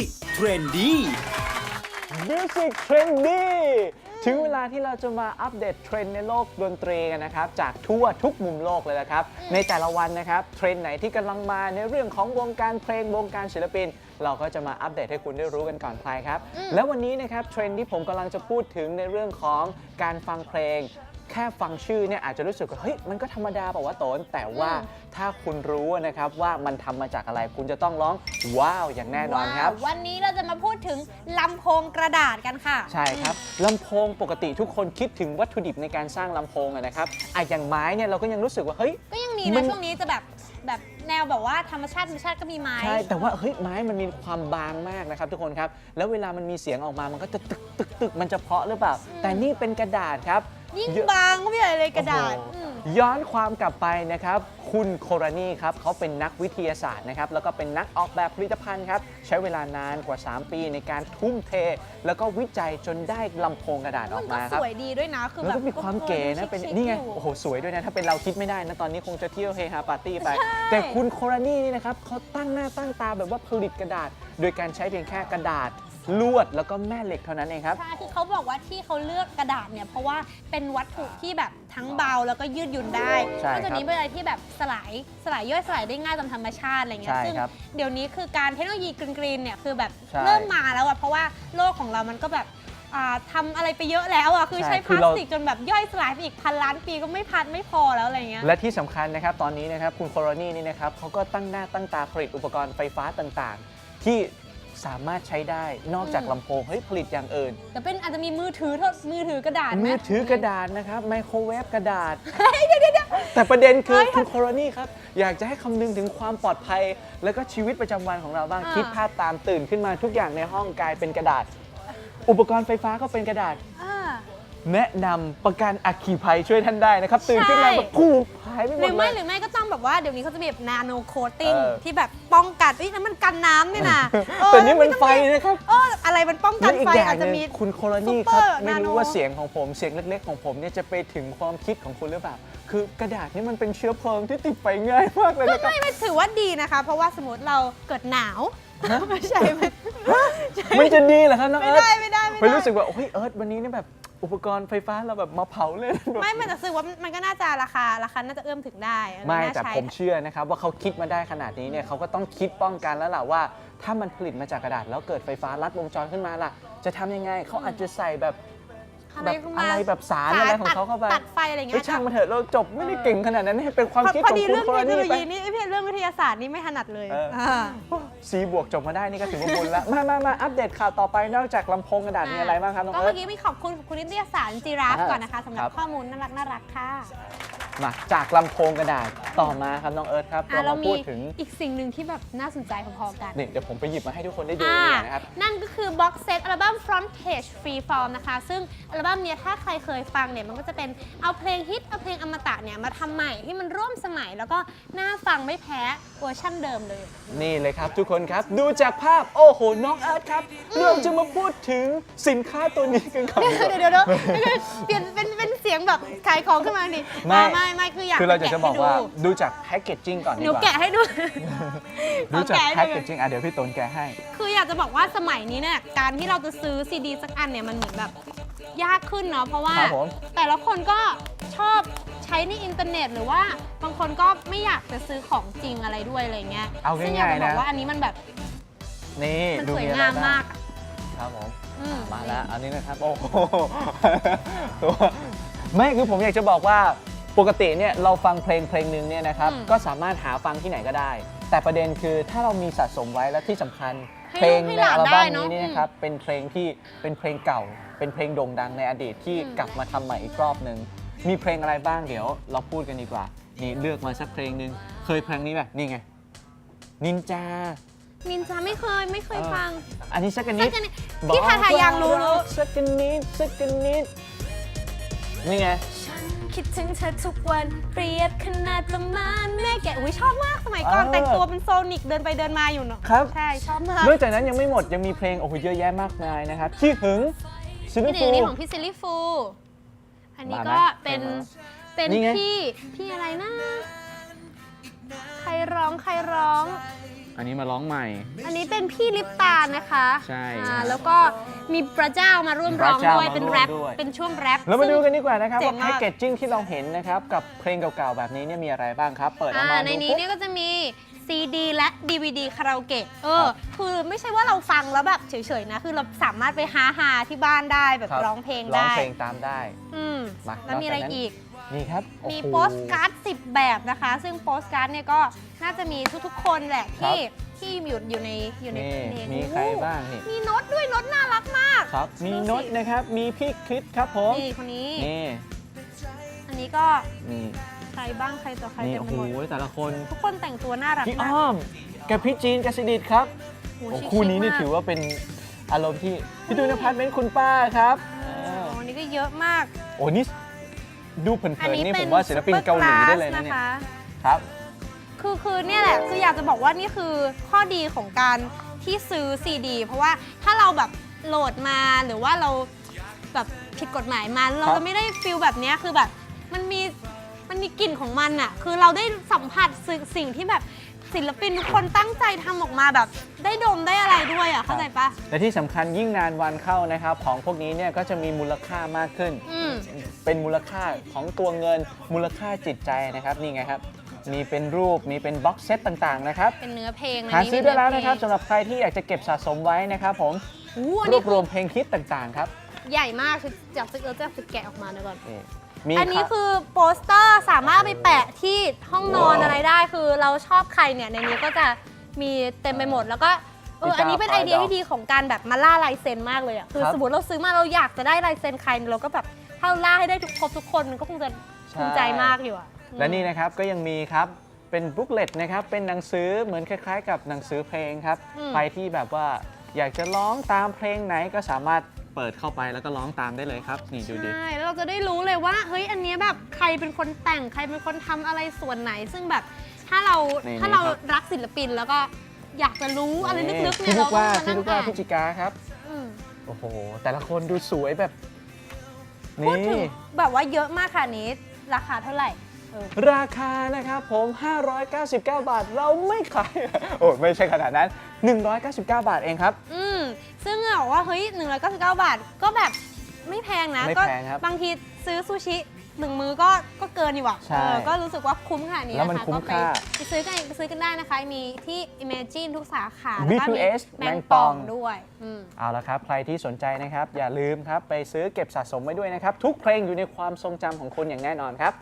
Music Trendy มิวสิกเทรนดี้ถึงเวลาที่เราจะมาอัปเดตเทรนด์ในโลกดนตรีกันนะครับ จากทั่วทุกมุมโลกเลยนะครับ ในแต่ละวันนะครับ เทรนด์ไหนที่กำลังมาในเรื่องของวงการเพลงวงการศิลปิน เราก็จะมาอัปเดตให้คุณได้รู้กันก่อนใครครับ และวันนี้นะครับเทรนด์ที่ผมกำลังจะพูดถึงในเรื่องของการฟังเพลง แค่ฟังชื่อเนี่ยอาจจะรู้สึกว่าเฮ้ยมันก็ธรรมดาเปล่าวะโตนแต่ว่าถ้าคุณรู้นะครับว่ามันทำมาจากอะไรคุณจะต้องร้องว้าวอย่างแน่นอนครับ ว้าววันนี้เราจะมาพูดถึงลำโพงกระดาษกันค่ะ ใช่ครับลำโพงปกติทุกคนคิดถึงวัตถุดิบในการสร้างลำโพงอะนะครับอะอย่างไม้เนี่ยเราก็ยังรู้สึกว่าเฮ้ย ก็ยังมีมันะน ช่วงนี้จะแบบแบบแนวแบบว่าธรรมชาติธรรมชาติก็มีไม้ ใช่แต่ว่าเฮ้ยไม้มันมีความบางมากนะครับ ทุกคนครับ แล้วเวลามันมีเสียงออกมามันก็จะตึกตึกตึกมันจะเพราะหรือเปล่า แต่นี่เป็นกระดาษครับ ยิ่งเยอะบางก็ไม่ใหญ่เลยกระดาษโอ้โหอืม ย้อนความกลับไปนะครับ คุณโครานีครับเขาเป็นนักวิทยาศาสตร์นะครับ แล้วก็เป็นนักออกแบบผลิตภัณฑ์ครับ ใช้เวลานานกว่า 3 ปีในการทุ่มเท แล้วก็วิจัยจนได้ลำโพงกระดาษอมัอนกก็มาคสรับ วยดีด้วยนะ คือแล้วแบบก็มีความเก๋นะเป็นชิคๆนี่ไงอยู่โอ้โหสวยด้วยนะ ถ้าเป็นเราคิดไม่ได้นะ ตอนนี้คงจะเที่ยวเฮฮาปาร์ตี้ไปใช่แต่คุณโครานี่นี่นะครับเขาตั้งหน้าตั้งตาแบบว่าผลิตกระดาษ โดยการใช้เพียงแค่กระดาษ ลวดแล้วก็แม่เหล็กเท่านั้นเองครับ ใช่ คือเขาบอกว่าที่เขาเลือกกระดาษเนี่ย เพราะว่าเป็นวัตถุที่แบบทั้งเบาแล้วก็ยืดหยุ่นได้ใช่นอกจากครับนี้เป็นอะไรที่แบบสลายสลายย่อยสลายได้ง่ายตามธรรมชาติอะไรเงี้ย ใช่ซึ่งครับเดี๋ยวนี้คือการเทคโนโลยีกรีนๆเนี่ยคือแบบใช่ เริ่มมาแล้วอะเพราะว่าโลกของเรามันก็แบบอ่าทำอะไรไปเยอะแล้วอะคือใช่ใช้คืพอลาเราสติกจนแบบย่อยสลายไปอีกพันล้านปีก็ไม่พันไม่พอแล้วอะไรเงี้ย และที่สำคัญนะครับตอนนี้นะครับคุณโคโรนี่นี่นะครับเขาก็ตั้งหน้าตั้งตาผลิตอุปกรณ์ไฟฟ้าต่างๆ ที่ สามารถใช้ได้นอกจากอืมลำโพงเฮ้ยผลิตอย่างอื่น แต่เป็นอาจจะมีมือถือเท่ามือถือกระดาษไหมือถือกระดาษนะครับไมโครเวฟกระดาษแต่ประเด็นคือคุณโคโรนี่ครับ อยากจะให้คำนึงถึงความปลอดภัย แล้วก็ชีวิตประจำวันของเราบ้างอ่า คิดภาพตามตื่นขึ้นมาทุกอย่างในห้องกลายเป็นกระดาษ อุปกรณ์ไฟฟ้าก็เป็นกระดาษ อ่า แนะนำประกันอัคคีภัยช่วยท่านได้นะครับ ตื่นขึ้นมาใช่ แบบคู่หายไปหหมรืดอเลไม่ย หรือไม่ก็ต้อง แบบว่าเดี๋ยวนี้เขาจะมีแบบนาโนโคตติ้งเออ ที่แบบป้องกันเอ้ยนั่นมันกันน้ำนี่นะเออแต่นี่มันไฟนะครับเอออะไรมันป้องกัและนอีกไฟอย่างอาจหจะนึงมี คุณโคโรนี่ซุปเปคอรับร์ไม่รู้นาโนว่าเสียงของผมเสียงเล็ก ๆ ของผมเนี่ยจะไปถึงความคิดของคุณหรือเปล่าคือกระดาษนี่มันเป็นเชื้อเพลิงที่ติดไฟง่ายมากเลยก็นะครับไม่ไม่ถือว่าดีนะคะ เพราะว่าสมมติเราเกิดหนาวไม่ใช่ไม่มันจะดีเหรอครับน้องไม่เอิร์ธได้ไม่ได้ไม่ไม่ได้รู้สึกว่าโอ้ยเอิร์ธวันนี้เนี่ยแบบ อุปกรณ์ไฟฟ้าเราแบบมาเผาเลยแบบไม่มันจะรู้สึกว่ามันก็น่าจะราคาราคาน่าจะเอื้อมถึงได้ไม่น่าแต่ใช้ผมเชื่อนะครับว่าเขาคิดมาได้ขนาดนี้เนี่ยเขาก็ต้องคิดป้องกันแล้วล่ะว่า ถ้ามันผลิตมาจากกระดาษแล้วเกิดไฟฟ้าลัดวงจรขึ้นมาล่ะ จะทำยังไงเขาอาจจะใส่แบบแบบเข้าอะไรมาแบบสารอะไรของเขาเข้าไปตัดไฟอะไรเงี้เฮ้ยยช่างมันเถอะเราจบไม่ได้เก่งขนาดนั้นให้เป็นความพอคิดพขอองดีคุณเรื่องโคเทราคโนนี่โลไป ยีนี่ไอ้เพศเรื่องวิทยาศาสตร์นี่ไม่ถนัดเลยเอออ่า ซีบวกจบมาได้นี่ก็ถือว่าบุญแล้ว มามามาอัปเดตข่าวต่อไปนอกจากลำโพงกระดาษมีอะไรบ้างครับน้องก็เอิเมื่ร์ธอกี้มีขอบคุณคุณนิตยสารจีราฟอ่าก่อนนะคะสำหรัครับบข้อมูลน่ารักน่ารักค่ะ มาจากลำโพงกระดาษต่อมาครับน้องเอิร์ธครับอะเราเรามามีพูดถึงอีกสิ่งหนึ่งที่แบบน่าสนใจพอๆกัน นี่เดี๋ยวผมไปหยิบมาให้ทุกคนได้ดูอ่าเนี่ยนะครับ นั่นก็คือ box set อัลบั้ม Frontage Freeform นะคะ ซึ่งอัลบั้มเนี้ยถ้าใครเคยฟังเนี่ย มันก็จะเป็นเอาเพลงฮิต เอาเพลงอมตะเนี่ย มาทำใหม่ที่มันร่วมสมัยแล้วก็น่าฟังไม่แพ้เวอร์ชั่นเดิมเลย นี่เลยครับทุกคนครับดูจากภาพโอ้โหน้องเอิร์ธครับเราจะมาพูดถึงสินค้าตัวนี้กันก่อนเดี๋ยวเดี๋ยวเดี๋ยวเปลี่ยนเป็นเป็นเสียงแบบขายของขึ้นมาดิไม่ อ่าไม่ไม่คืออยากคือเราจะจะบอกว่าแกะให้ดูจากแพคเกจจิ้งก่อนดูดีหนูกว่าแกะให้ดู ดูจากเอาแกะให้แพคดูเกจจิ้งอะเดี๋ยวพี่ตนแกะให้ คืออยากจะบอกว่าสมัยนี้เนี่ยการที่เราจะซื้อซีดีสักอันเนี่ยมันเหมือนแบบยากขึ้นเนาะเพราะว่า ครับผม แต่ละคนก็ชอบใช้ในอินเทอร์เน็ต หรือว่าบางคนก็ไม่อยากจะซื้อของจริงอะไรด้วยอะไรเงี้ยเอาซึ่งอยากง่ายจะๆบอนะกว่าอันนี้มันแบบนี่มันดูสวยอะไรงามบ้มากอะครับผม อืมมาแล้วอันนี้นะครับ โอ้โหตัว ไม่คือผมอยากจะบอกว่าปกติเนี่ยเราฟังเพลงเพลงหนึ่งเนี่ยนะครับก็สามารถหาฟังที่ไหนก็ได้ แต่ประเด็นคือถ้าเรามีสะสมไว้และที่สำคัญ ให้เพลงลูกให้ในหลานอัลบั้มได้เนอะนี้เนี่ยนะครับเป็นเพลงที่เป็นเพลงเก่า เป็นเพลงโด่งดังในอดีตที่อืม กลับมาทำใหม่อีกรอบหนึ่งมีเพลงอะไรบ้างเดี๋ยว เราพูดกันดีกว่า นี่เลือกมาสักเพลงหนึ่งเคยเพลงนี้แบบนี่ไงนินจา มินจาไม่เคยไม่เคยฟังอันนี้สักกันนิดสักกันนิดพี่ทาทายังรู้รู้ สักกันนิดสักกันนิด นี่ไง ฉันคิดถึงเธอทุกวันเปรียบขนาดประมาณแม่แกะอุ้ยชอบมากสมัยก่อนเออแต่งตัวเป็นโซนิกเดินไปเดินมาอยู่เนาะครับ ใช่ชอบมากนอกจากนั้นยังไม่หมดยังมีเพลงโอ้โหเยอะแยะมากมายนะครับขี้หึงซิลนี่ฟูนี่ของพี่ซิลลี่ฟู อันนี้มาไหมก็เป็นมาเป็นนี่ไง พี่พี่อะไรนะ ใครร้องใครร้อง อันนี้มาร้องใหม่ อันนี้เป็นพี่ลิปตานะคะใช่อ่าแล้วก็มีพระเจ้ามาร่วมร้องพระเจ้าด้วยมาเป็นร่วมแรปด้วย เป็นช่วงแรปเรามาดูซึ่งกันดีกว่านะครับเจ๋ว่างมาก แพ็กเกจจิ้งที่เราเห็นนะครับกับเพลงเก่าๆแบบนี้เนี่ยมีอะไรบ้างครับ เปิดออกอ่ามาในดูนี้ปุ๊บ เนี่ยก็จะมี CD และ DVD คาราโอเกะเออ ครับคือไม่ใช่ว่าเราฟังแล้วแบบเฉยๆนะ คือเราสามารถไปหาหาที่บ้านได้แบบคบร้องเพลงร้องได้ เพลงตามได้ อืมมาแล้วมีอะไรนอกจากนั้น อีก นี่ครับมีโอ้โหโปสการ์ด10 แบบนะคะ ซึ่งโปสการ์ดเนี่ยก็น่าจะมีทุกๆ คนแหละครับที่ที่อยู่อยู่ในอยู่ในนี่เพลงมีใครบ้างนี่มีโน้ตด้วยโน้ตน่ารักมากครับ มีดูสิโน้ตนะครับมีพี่คริสครับผมนี่คนนี้นี่อันนี้ก็นี่ใครบ้างใครต่อใครนี่เต็มโอ้ไปโหหมดแต่ละคนทุกคนแต่งตัวน่ารักพี่มากอ้อมกับพี่จีนกับสิดิตครับโอ้โอ้ชิคู่นี้ๆนี่มากถือว่าเป็นอารมณ์ที่พี่ดูนภัทรเป็นคุณป้าครับโอ้เอออันนี้ก็เยอะมากโอ้นี่ ดูเผิอันนๆนี้นี่เป็ผนมว่าศิลปินเกาหลีได้เลยนะซุปเนี่ปยอร์คลาสค ครับ คือคือเนี่ยแหละคืออยากจะบอกว่านี่คือข้อดีของการที่ซื้อซีดี เพราะว่าถ้าเราแบบโหลดมาหรือว่าเราแบบผิดกฎหมายมาเราครับจะไม่ได้ฟิลแบบเนี้ยคือแบบมันมีมันมีกลิ่นของมันอะคือเราได้สัมผัสสิ่งสิ่งที่แบบ ศิลปินทุกคนตั้งใจทำออกมาแบบ ได้ดมได้อะไรด้วยอะเข้าใจปะและที่สำคัญยิ่งนานวันเข้านะครับ ของพวกนี้เนี่ยก็จะมีมูลค่ามากขึ้น อืม เป็นมูลค่าของตัวเงินมูลค่าจิตใจนะครับนี่ไงครับ มีเป็นรูปมีเป็นบ็อกเซตต่างๆนะครับ เป็นเนื้อเพลงหาซื้อได้แล้วนะครับจสำหรับใครที่อยากจะเก็บสะสมไว้นะครับผมอันรนี้วบรวมเพลงฮิตต่างๆครับ ใหญ่มากคือจากซึกเออจะแกะออกมาเดี๋ยวก่อน นี่ มีอันนี้รับคือโปสเตอร์สามารถเอาไปแปะที่ห้องนอนอะไรได้ คือเราชอบใครเนี่ยในนี้ก็จะมีเต็มไปหมดแล้วก็เออมีอันนี้เป็นกาไอเดียไฟดอกที่ดีของการแบบมาล่าลายเซ็นมากเลยอะคือครับสมมติเราซื้อมาเราอยากจะได้ลายเซ็นใครเราก็แบบถ้าเราล่าให้ได้ทุกครบทุกคนมันก็คงจะภูมิใจมากอยู่อะและนี่นะครับก็ยังมีครับเป็นบุ๊กเลตนะครับเป็นหนังสือเหมือนคล้าย ๆ กับหนังสือเพลงครับอืมใครที่แบบว่าอยากจะร้องตามเพลงไหนก็สามารถ เปิดเข้าไปแล้วก็ร้องตามได้เลยครับ นี่ดูดิใช่แล้วเราจะได้รู้เลยว่าเฮ้ยอันเนี้ยแบบใครเป็นคนแต่งใครเป็นคนทำอะไรส่วนไหน ซึ่งแบบถ้าเรานี่ถ้าเราครับรักศิลปินแล้วก็อยากจะรู้อะไรลึกๆเนี่พี่ยลูเรากก็ว่ามาพี่นั่งลูกว่าอ่านพี่จิกาครับ อืมโอ้โห แต่ละคนดูสวยแบบ พูดถึนี่งแบบว่าเยอะมากค่ะนี้ราคาเท่าไหร่เออ ราคานะครับผม 599 บาท เราไม่ขาย โอ้ไม่ใช่ขนาดนั้น 199 บาทเองครับ อื มซึ่งบอกว่าเฮ้ย199 บาทก็แบบไม่แพงนะ ไม่ก็แพงครับบางทีซื้อซูชิหนึ่งมือก็ก็เกินอยู่อะใช่เออก็รู้สึกว่าคุ้มขนาดนี้แล้วมันนะคะคุ้มก็ไปค่าไปซื้อกันไปซื้อกันได้นะคะ มีที่ Imagine ทุกสาขาแล้วก็มี B2S แมแมงงป่ป่อองงด้วยอืม เอาละครับ ใครที่สนใจนะครับ อย่าลืมครับ ไปซื้อเก็บสะสมไว้ด้วยนะครับ ทุกเพลงอยู่ในความทรงจำของคุณอย่างแน่นอนครับ